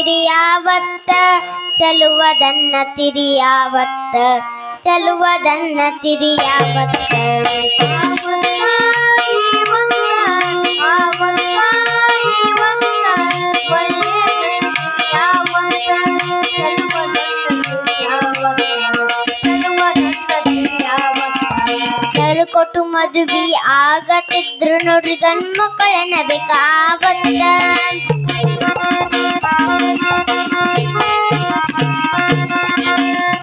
ತಿರಿಯಾವತ್ತ ಚಲುವದನ್ನ ತಿರಿಯಾವತ್ತ ಚಲುವದನ್ನ ತಿರಿಯಾವತ್ತ. ಕೊಟ್ಟು ಮದುವೆ ಆಗತಿದ್ರು ನೋಡ್ರಿ ಗಂಡ್ ಮಕ್ಕಳನ್ನ ಬೇಕಾವತ್ತ.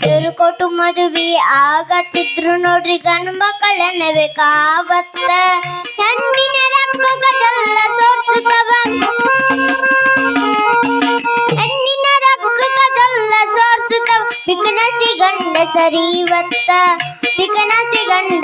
ಇವ್ರು ಕೊಟ್ಟು ಮದುವೆ ಆಗತಿದ್ರು ನೋಡ್ರಿ ಗಂಡ್ ಮಕ್ಕಳನ್ನ ಬೇಕಾವತ್ತ ಹೆಣ್ಣಿನ ರಕ್ಕಗದಲ್ಲ ಸೋರ್ಸುತ್ತವ ಹೆಣ್ಣಿನ ರಕ್ಕಗದಲ್ಲ ಸೋರ್ಸುತ್ತವ ಬಿಕನಸಿ ಗಂಡ ಸರಿವತ್ತ ಬಿಕನಸಿ ಗಂಡ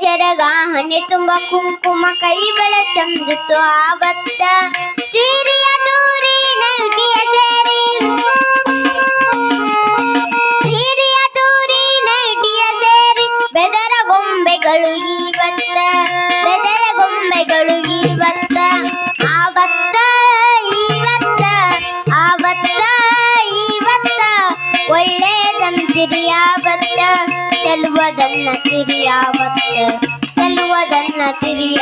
ಸೆರಗ ಹಣೆ ತುಂಬ ಕುಂಕುಮ ಕೈ ಬಳ ಚಂದಿತು ಆವತ್ತ ಸೀರಿಯ ದೂರಿ ನಲ್ಗಿಯ ಸೇರಿ. ಸೀರಿಯ ದೂರಿ ನೈಟಿಯ ಸೇರಿ. ಬೆದರ ಗೊಂಬೆಗಳು ಇವತ್ತ ಬೆದರ ಗೊಂಬೆಗಳು ಇವತ್ತ ಆವತ್ತ ಇವತ್ತ ಆವತ್ತ ಇವತ್ತ ಒಳ್ಳೆದಂತಿರಿ ಯಾವತ್ತ ಚೆಲುವದನ್ನ ತಿರಿಯಾವತ್ತ ಚೆಲುವದನ್ನ ತಿರಿಯ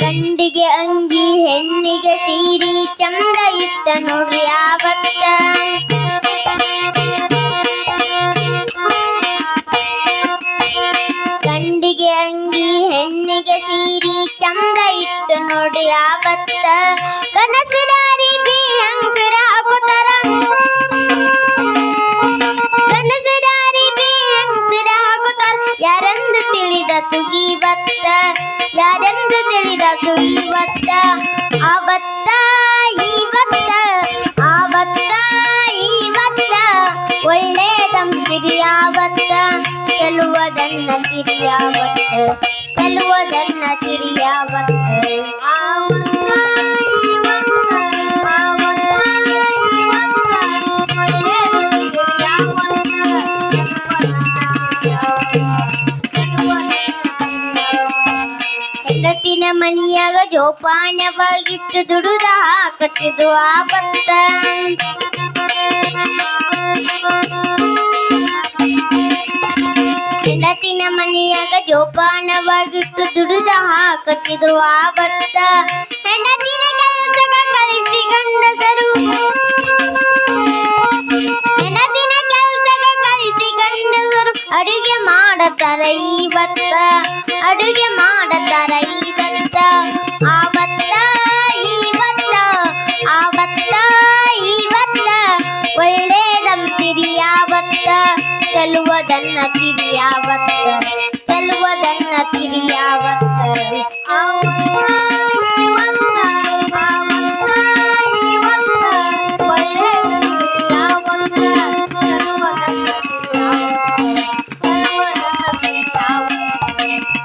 ಗಂಡಿಗೆ ಅಂಗಿ ಹೆಣ್ಣಿಗೆ ಸೀರಿ ಚಂದ ಇತ್ತ ನೋಡ್ರಿ. ಚಂದ ಇತ್ತು ನೋಡಿ ಯಾವತ್ತ ಕನಸಿನಾರಿ ಬಿ ಹಂಸರ ಹಾಕುತ್ತಾರ ಕನಸಿನಾರಿ ಬಿ ಹಂಸರ ಹಾಕುತ್ತಾರ ಯಾರೆಂದು ತಿಳಿದ ತುಗಿವತ್ತ ಯಾರೆಂದು ತಿಳಿದ ತುಗಿವತ್ತ ಆವತ್ತ ಇವತ್ತ ಆವತ್ತ ಇವತ್ತ ಒಳ್ಳೆದಂತಿರಿ ಯಾವತ್ತ ಚೆಲುವದನ್ನ ತಿರಿಯಾವತ್ತ ಹೆಂಡತಿನ ಮನಿಯಾಗ ಜೋಪಾನವಾಗಿಟ್ಟು ದುಡುದ ಆ ಭತ್ತ. ಹೆಂಡತಿನ ಮನಿಯಾಗ ಜೋಪಾನವಾಗಿಟ್ಟು ದುಡುದ ಹಾಕತ್ತಿದ್ರು ಭತ್ತ. ಹೆಂಡತಿನ ಕೆಲಸಗ ಕಲಿಸಿ ಗಂಡಸರು. ಹೆಂಡತಿನ ಕೆಲಸ ಕಲಿಸಿ ಗಂಡಸರು. ಅಡುಗೆ ಮಾಡತಾರ ಭತ್ತ. ಅಡುಗೆ ಮಾಡತಾರ ಇವತ್ತ ಚೆಲುವದನ್ನ ತಿರಿ ಯಾವತ್ತ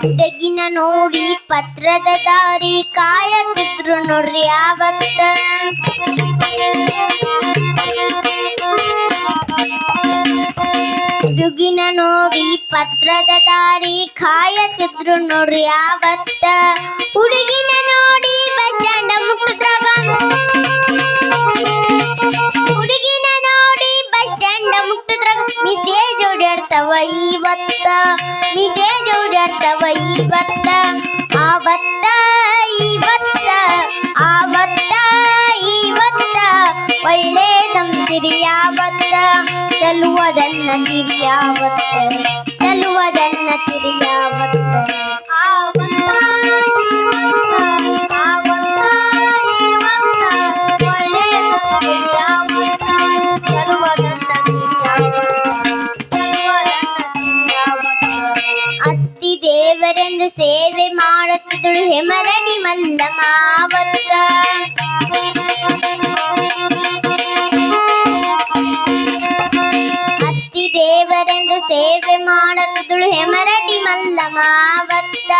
ಹುಡುಗಿನ ನೋಡಿ ಪತ್ರದ ದಾರಿ ಕಾಯತಿದ್ರು ನೋಡ್ರಿ ಯಾವತ್ತ? ಹುಡುಗಿನ ನೋಡಿ ಪತ್ರದ ದಾರಿ ಕಾಯತಿದ್ರು ನೋಡ್ರಿ ಯಾವತ್ತ. ಹುಡುಗಿನ ನೋಡಿ ಬಸ್ ಸ್ಟ್ಯಾಂಡ್ ಮುಟ್ಟದಾಗ ಹುಡುಗಿನ ನೋಡಿ ಬಸ್ ಸ್ಟ್ಯಾಂಡ್ ಮುಟ್ಟಿದ್ರಾಗ ಮಿಸೇಜ್ ಓಡಾಡ್ತವ ಇವತ್ತ ಮಿಸೇಜ್ ಓಡಾಡ್ತವ ಇವತ್ತ ಆವತ್ತ ಚೆಲ್ಲುವುದನ್ನ ತಿರಿಯಾವತ್ತನೆ ತಲುವದನ್ನ ತಿರಿಯಾವತ್ತ ಅತ್ತಿ ದೇವರೆಂದು ಸೇವೆ ಮಾಡುತ್ತಿದ್ದಳು ಹೆಮರಣಿ ಮಲ್ಲಮಾವತ್ತ ಮಾಡುತ್ತಿದ್ದಳು ಹೆಮರಡಿ ಮಲ್ಲಮಾವತ್ತ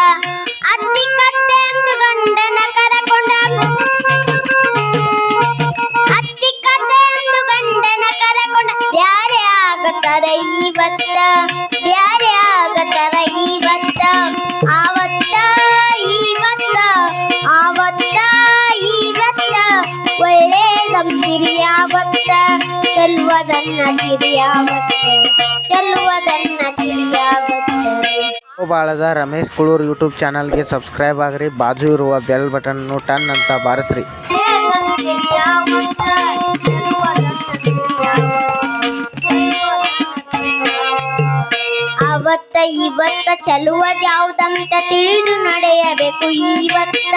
ಅತ್ತಿ ಕತ್ತೆ ಎಂದು ಗಂಡನ ಕರಕೊಂಡ. ಅತ್ತಿ ಕತ್ತೆ ಎಂದು ಗಂಡನ ಕರಕೊಂಡ. ಬ್ಯಾರೆ ಆಗತರ ಇವತ್ತ ಬ್ಯಾರೆ ಆಗತರ ಇವತ್ತ ಆವತ್ತ ಇವತ್ತ ಆವತ್ತ ಇವತ್ತ ಒಳ್ಳೆಯದಂತಿರಿಯಾವತ್ತ ಚೆಲ್ಲುವುದನ್ನ ತಿರಿಯಾವತ್ತ ಚೆಲ್ಲುವುದನ್ನ ತಿರಿಯಾವತ್ತ ಬಾಳದ ರಮೇಶ್ ಕುಳೂರ್ ಯೂಟ್ಯೂಬ್ ಚಾನಲ್ಗೆ ಸಬ್ಸ್ಕ್ರೈಬ್ ಆಗ್ರಿ ಬಾಜು ಇರುವ ಬೆಲ್ ಬಟನ್ನು ಟನ್ ಅಂತ ಬಾರಿಸ್ರಿ ಅವತ್ತ ಇವತ್ತ ಚಲುವದ್ ಯಾವ್ದಂತ ತಿಳಿದು ನಡೆಯಬೇಕು ಇವತ್ತ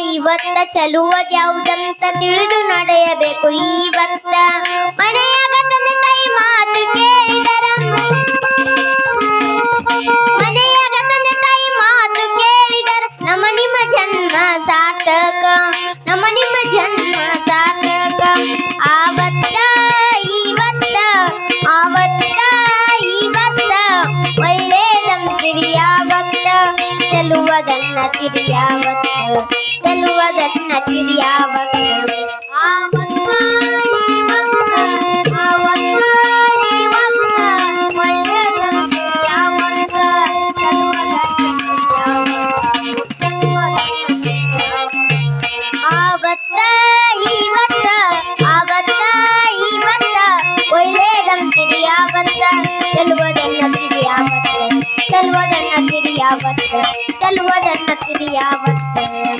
ಇವತ್ತ ಚಲುವದ್ ಯಾವ್ದಂತ ತಿಳಿದು ನಡೆಯಬೇಕು. ಇವತ್ತ ಮನೆಯಾಗ ತಾಯಿ ಮಾತು ಕೇಳಿದರ. ತಾಯಿ ಮಾತು ಕೇಳಿದರ. ನಮ್ಮ ನಿಮ್ಮ ಜನ್ಮ ಸಾರ್ಥಕ. ನಮ್ಮ ನಿಮ್ಮ ಜನ್ಮ ಸಾರ್ಥಕ. ಆವತ್ತ ಇವತ್ತ ಆವತ್ತ ಇವತ್ತ ಚೆಲುವದನ್ನ ಚೆಲ್ಲುವುದನ್ನ ತಿರಿಯಾವತ್ತ ಚೆಲ್ಲುವುದನ್ನ ತಿರಿಯಾವತ್ತ